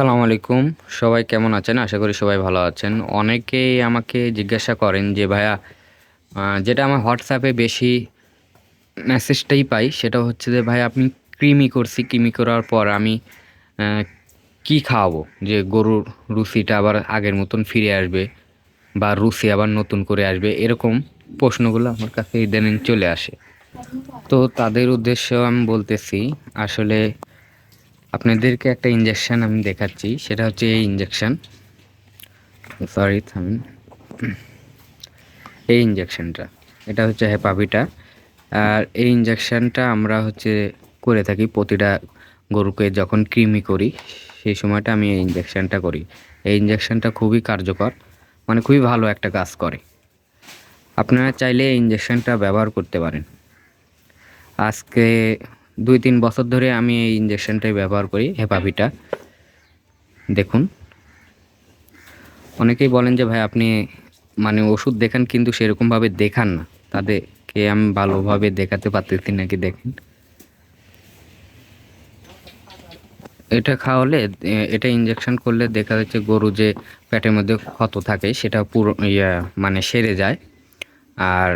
আসসালামু আলাইকুম। সবাই কেমন আছেন? আশা করি সবাই ভালো আছেন। অনেকেই আমাকে জিজ্ঞাসা করেন যে, ভাইয়া যেটা আমার হোয়াটসঅ্যাপে বেশি মেসেজটাই পাই, সেটা হচ্ছে যে ভাই আপনি কৃমি করছি। কৃমি করার পর আমি কি খাওয়াবো? যে, গরুর রুচিটা আবার আগের মতন ফিরে আসবে বা রুচি আবার নতুন করে আসবে, এরকম প্রশ্নগুলো আমার কাছে ইদানিং চলে আসে। তো তাদের উদ্দেশ্য আমি বলতেছি, আসলে আপনাদেরকে একটা ইঞ্জেকশন আমি দেখাচ্ছি, সেটা হচ্ছে এই ইঞ্জেকশন সরি থামিন। এই ইঞ্জেকশনটা এটা হচ্ছে হেপাভিটা আর এই ইঞ্জেকশনটা আমরা হচ্ছে করে থাকি প্রতিটা গরুকে যখন কৃমি করি, সেই সময়টা আমি এই ইঞ্জেকশনটা করি। এই ইঞ্জেকশনটা খুবই কার্যকর মানে খুবই ভালো একটা কাজ করে। আপনারা চাইলে এই ইঞ্জেকশনটা ব্যবহার করতে পারেন। আজকে দুই তিন বছর ধরে আমি এই ইঞ্জেকশনটাই ব্যবহার করি, হেপাভিটা। দেখুন। অনেকেই বলেন যে, ভাই, আপনি মানে ওষুধ দেখান, কিন্তু সেরকমভাবে দেখান না। তাদেরকে আমি ভালোভাবে দেখাতে পারতেছি নাকি দেখেন? এটা খাওয়ালে এটা ইঞ্জেকশন করলে দেখা যাচ্ছে গরু যে পেটের মধ্যে ক্ষত থাকে, সেটা পুরো, ইয়া মানে সেরে যায়। আর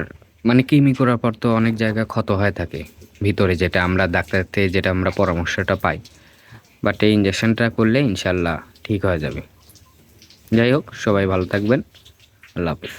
মানে কৃমি করার পর তো অনেক জায়গায় ক্ষত হয়ে থাকে। ভিতরে যেটা আমরা ডাক্তার থেকে যেটা আমরা পরামর্শটা পাই। বাট এই ইঞ্জেকশনটা করলে ইনশাল্লাহ ঠিক হয়ে যাবে। যাই হোক, সবাই ভালো থাকবেন। আল্লাহ হাফিজ।